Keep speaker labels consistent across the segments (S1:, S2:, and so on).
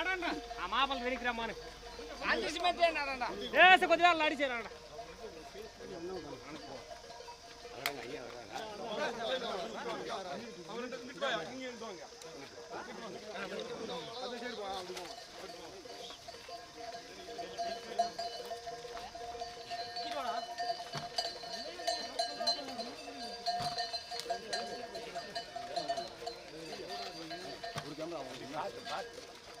S1: நடண்டா மாப்பிள்ளை வெடிக்கிறாமான்னு
S2: அஞ்சு சிமெண்டே நடண்டா
S1: ஏச கொஞ்ச நாள் நடண்டா ஒரு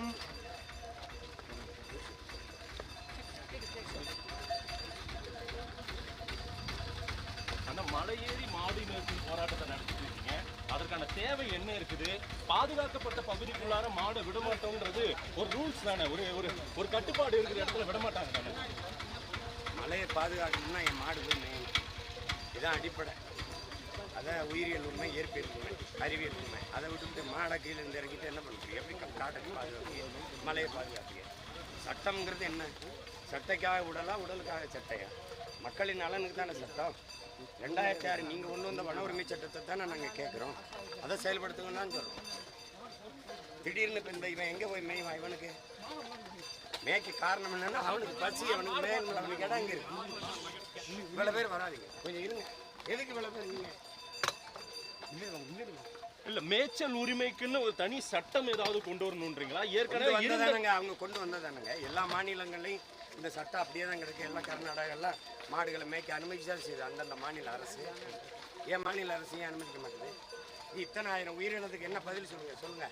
S1: கோயில்
S3: அந்த மலையேறி மாடு நிறுத்தும் போராட்டத்தை நடத்திட்டு இருக்கீங்க. அதற்கான தேவை என்ன இருக்குது? பாதுகாக்கப்பட்ட பகுதிக்குள்ளார மாடை விடமாட்டோன்றது ஒரு ரூல்ஸ் தானே. ஒரு ஒரு ஒரு கட்டுப்பாடு இருக்கிற இடத்துல விட மாட்டாங்க தானே.
S4: மலையை பாதுகாக்கணும்னா என் மாடு போய் மேயணும் இதுதான் அடிப்படை. அதான் உயிரியல் உண்மை இயற்பியல் உண்மை அறிவியல் உண்மை. அதை விட்டுவிட்டு மாடை கீழே இருந்து இறங்கிட்டு என்ன பண்ணுறது? காட்டை பாதுகாப்பு. மலையை பாதுகாப்பு. சட்டம்ங்கிறது என்ன? சட்டைக்காக உடலா உடலுக்காக சட்டையா? மக்களின் நலனுக்கு தானே சட்டம்? ரெண்டாயிரத்தி ஆறு நீங்கள் கொண்டு வந்த வன உரிமை சட்டத்தை தானே நாங்கள் கேட்குறோம் அதை செயல்படுத்துங்கன்னு தான் சொல்கிறோம் திடீர்னு இப்போ இந்த இவன் எங்கே போய் மேய்வான் இவனுக்கு? மேய்க்கு காரணம் என்னன்னா அவனுக்கு பசி அவனுக்கு மேல் அவனுக்கு இடம் இங்கே இருக்கு. இவ்வளோ பேர் வராதீங்க. கொஞ்சம் இருங்க. எதுக்கு இவ்வளோ பேர் நீங்கள்
S3: இல்ல மேய்ச்சல் உரிமைக்குன்னு ஒரு தனி சட்டம் ஏதாவது கொண்டு வரணுன்றீங்களா?
S4: கொண்டு
S3: ஏற்கனவே இருந்த
S4: வந்ததானுங்க அவங்க கொண்டு வந்ததானுங்க. எல்லா மாநிலங்கள்லையும் இந்த சட்டம் அப்படியே தான் கிடக்கு. எல்லாம் கர்நாடகா எல்லாம் மாடுகளை மேய்க்க அனுமதிச்சா செய்யுது. அந்தந்த மாநில அரசு. ஏன் மாநில அரசு ஏன் அனுமதிக்க மாட்டேது? இது இத்தனை ஆயிரம் உயிரினத்துக்கு என்ன பதில் சொல்லுங்க? சொல்லுங்க.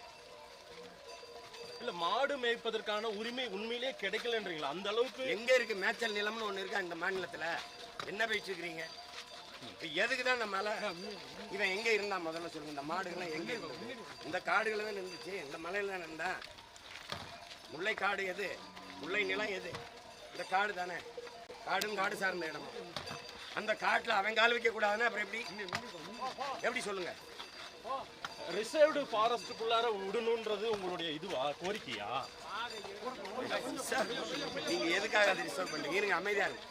S3: இல்ல மாடு மேய்ப்பதற்கான உரிமை உண்மையிலேயே கிடைக்கலன்றீங்களா? அந்த அளவுக்கு
S4: எங்க இருக்கு மேய்ச்சல் நிலம்னு ஒன்று இருக்கா இந்த மாநிலத்துல? என்ன இப்போ எதுக்கு தான் இந்த மலை? இவன் எங்க இருந்தா முதல்ல சொல்லுங்க இந்த மாடுகள்லாம் எங்க இருந்தது? இந்த காடுகள் தான் இருந்துச்சு இந்த மலையில தான் இருந்தா முல்லை காடு எது? முல்லை நிலம் எது? இந்த காடு தானே. காடும் காடு சார்ந்த இடம். அந்த காட்டுல அவன் கால் வைக்க கூடாதுன்னா அப்புறம் எப்படி? எப்படி சொல்லுங்க?
S3: ரிசர்வ்டு ஃபாரஸ்டுக்குள்ளார விடணுன்றது உங்களுடைய இதுவா கோரிக்கையா?
S4: நீங்க எதுக்காக அதை ரிசர்வ் பண்றீங்க? இருங்க அமைதியா இருங்க.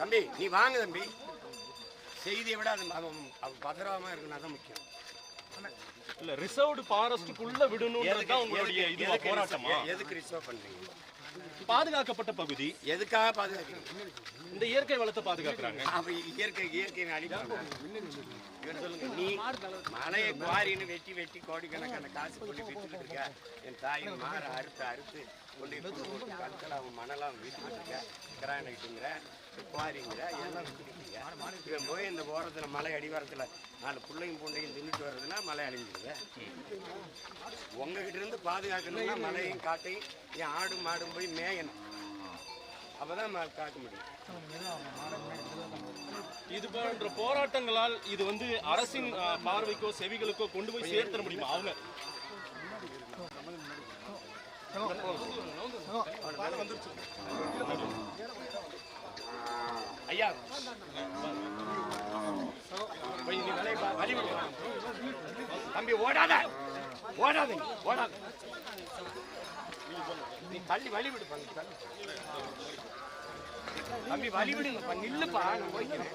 S4: தம்பி நீ வாங்க தம்பி. செய்தியை விட அது அவன் அவன் பத்திரமா அதான் முக்கியம்.
S3: இல்ல ரிசர்வ்டு ஃபாரஸ்டுக்குள்ள விடணுன்றது தான் உங்களுடைய
S4: எதுக்கு
S3: போராட்டமா?
S4: எதுக்கு ரிசர்வ் பண்றீங்க?
S3: பாதுகாக்கப்பட்ட பகுதி.
S4: எதுக்காக பாதுகாக்கிறீங்க
S3: இந்த இயற்கை வளத்தை பாதுகாக்கிறாங்க.
S4: அவ இயற்கை இயற்கையை அழிப்பாங்க சொல்லுங்க நீ மலையை குவாரின்னு வெட்டி வெட்டி கோடிக்கணக்கான காசு கொண்டு வித்துக்கிட்டு இருக்க. என் தாயின் மாற அறுத்து அறுத்து கொண்டு போய் போட்டு கற்கள் அவன் மணலாம் வித்துக்கிட்டு இருக்க. கிரானைட்டுங்கிற எல்லாம் இருக்க இவன் போய் இந்த ஓரத்தில் மலை அடிவாரத்தில் நாலு பிள்ளையும் பூண்டையும் தின்னுட்டு வர்றதுன்னா மலை அழிஞ்சிருது. உங்ககிட்ட இருந்து பாதுகாக்கணும்னா மலையும் காட்டையும் என் ஆடும் மாடும் போய் மேயணும். அப்பதான் ம- காக்க முடியும்.
S3: இது போன்ற போராட்டங்களால் இது வந்து அரசின் பார்வைக்கோ செவிகளுக்கோ கொண்டு போய் சேர்த்த முடியுமா? அவங்க.
S4: ஐயா. தம்பி ஓடாத. ஓடாத ஓடாத. நீ தள்ளி வழி விடு பண்ணி தள்ளி. தம்பி வழி விடுங்கப்பா நில்லுப்பா நான் போய்க்கிறேன்.